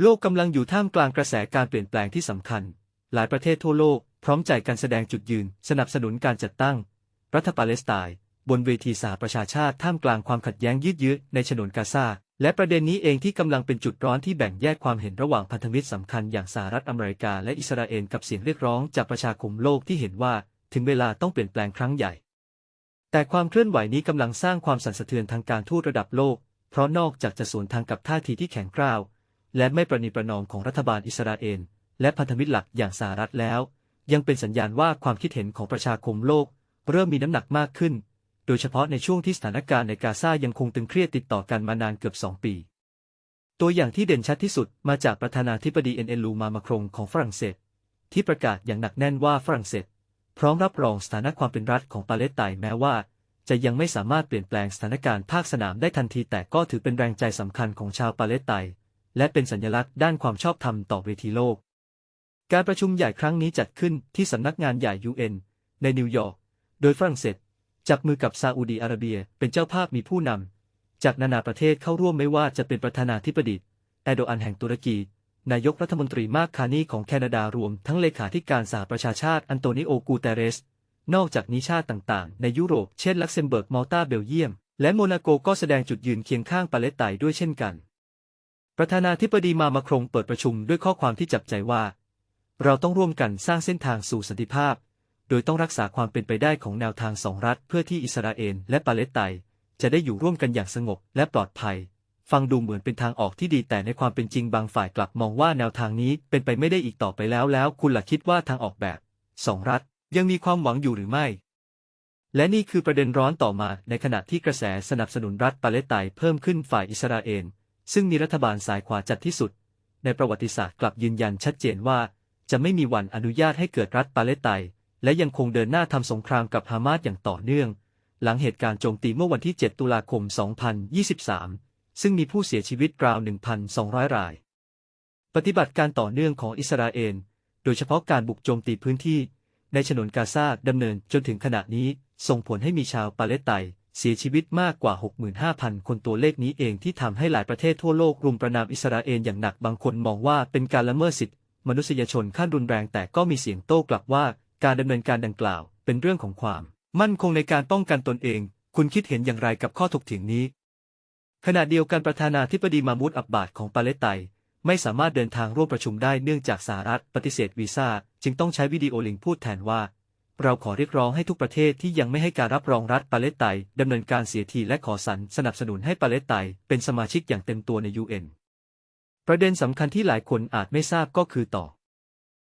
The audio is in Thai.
โลกกำลังอยู่ท่ามกลางกระแสการเปลี่ยนแปลงที่สำคัญ หลายประเทศทั่วโลกพร้อมใจกันแสดงจุดยืน สนับสนุนการจัดตั้ง รัฐปาเลสไตน์บนเวทีสหประชาชาติท่ามกลางความขัดแย้งยืดเยื้อในฉนวนกาซาและประเด็นนี้เองที่กำลังเป็นจุดร้อนที่แบ่งแยกความเห็นระหว่างพันธมิตรสำคัญอย่างสหรัฐอเมริกาและอิสราเอลกับเสียงเรียกร้องจากประชาคมโลกที่เห็นว่าถึงเวลาต้องเปลี่ยนแปลงครั้งใหญ่ แต่ความเคลื่อนไหวนี้กำลังสร้างความสั่นสะเทือนทางการทูตระดับโลก เพราะนอกจากจะสวนทางกับท่าทีที่แข็งกร้าว และไม่ประนีประนอมของรัฐบาลอิสราเอลและพันธมิตรหลักอย่างสหรัฐแล้ว ยังเป็นสัญญาณว่าความคิดเห็นของประชาคมโลก เริ่มมีน้ำหนักมากขึ้น โดยเฉพาะในช่วงที่สถานการณ์ในกาซายังคงตึงเครียดติดต่อกันมานานเกือบสองปี ตัวอย่างที่เด่นชัดที่สุดมาจากประธานาธิบดีเอ็นเอลูมามาครงของฝรั่งเศส ที่ประกาศอย่างหนักแน่นว่าฝรั่งเศส พร้อมรับรองสถานะความเป็นรัฐของปาเลสไตน์แม้ว่า จะยังไม่สามารถเปลี่ยนแปลงสถานการณ์ภาคสนามได้ทันทีแต่ก็ถือเป็นแรงใจสำคัญของชาวปาเลสไตน์ และเป็นสัญลักษณ์ด้านความชอบธรรมต่อเวทีโลก การประชุมใหญ่ครั้งนี้จัดขึ้นที่สำนักงานใหญ่ UN ในนิวยอร์ก โดยฝรั่งเศสจับมือกับซาอุดีอาระเบียเป็นเจ้าภาพมีผู้นำ จากนานาประเทศเข้าร่วมไม่ว่าจะเป็นประธานาธิบดีแอโดอันแห่งตุรกี นายกรัฐมนตรีมาร์คคานีของแคนาดารวม ทั้งเลขาธิการสหประชาชาติอันโตนิโอกูเตเรส นอกจากนี้ชาติต่างๆ ในยุโรป เช่นลักเซมเบิร์กมัลตา เบลเยียม และโมนาโกก็แสดงจุดยืนเคียงข้างปาเลสไตน์ด้วยเช่นกัน ประธานาธิบดีมามาครงเปิดประชุมด้วยข้อความที่จับใจว่า เราต้องร่วมกันสร้างเส้นทางสู่สันติภาพ โดยต้องรักษาความเป็นไปได้ของแนวทางสองรัฐ เพื่อที่อิสราเอลและปาเลสไตน์จะได้อยู่ร่วมกันอย่างสงบและปลอดภัย ฟังดูเหมือนเป็นทางออกที่ดีแต่ในความเป็นจริงบางฝ่ายกลับมองว่าแนวทางนี้เป็นไปไม่ได้อีกต่อไปแล้วแล้ว คุณล่ะคิดว่าทางออกแบบสองรัฐยังมีความหวังอยู่หรือไม่ และนี่คือประเด็นร้อนต่อมาในขณะที่กระแสสนับสนุนรัฐปาเลสไตน์เพิ่มขึ้นฝ่ายอิสราเอล ซึ่งมีรัฐบาลสายขวาจัดที่สุด ในประวัติศาสตร์กลับยืนยันชัดเจนว่า จะไม่มีวันอนุญาตให้เกิดรัฐปาเลสไตน์และยังคงเดินหน้าทำสงครามกับฮามาสอย่างต่อเนื่อง หลังเหตุการณ์โจมตีเมื่อวันที่ 7 ตุลาคม 2023 ซึ่งมีผู้เสียชีวิตราว 1,200 ราย ปฏิบัติการต่อเนื่องของอิสราเอล โดยเฉพาะการบุกโจมตีพื้นที่ ในฉนวนกาซาดำเนินจนถึงขณะนี้ส่งผลให้มีชาวปาเลสไตน์ เสียชีวิตมากกว่า 65,000 คนตัวเลขนี้เองที่ทำให้หลายประเทศทั่วโลกรุมประนามอิสราเอลอย่างหนักบางคนมองว่าเป็นการละเมิดสิทธิมนุษยชนขั้นรุนแรงแต่ก็มีเสียงโต้กลับว่าการดำเนินการดังกล่าว เป็นเรื่องของความ มั่นคงในการป้องกันตนเอง คุณคิดเห็นอย่างไรกับข้อถกเถียงนี้ ขณะเดียวกันประธานาธิบดีมามูดอับบาดของปาเลสไตน์ไม่สามารถเดินทางร่วมประชุมได้เนื่องจากสหรัฐปฏิเสธวีซ่าจึงต้องใช้วิดีโอลิงก์พูดแทนว่า เราขอเรียกร้องให้ทุกประเทศที่ยังไม่ให้การรับรองรัฐปาเลสไตน์ดำเนินการเสียทีและขอสันสนับสนุนให้ปาเลสไตน์เป็นสมาชิกอย่างเต็มตัวใน UN ประเด็นสำคัญที่หลายคนอาจไม่ทราบก็คือต่อ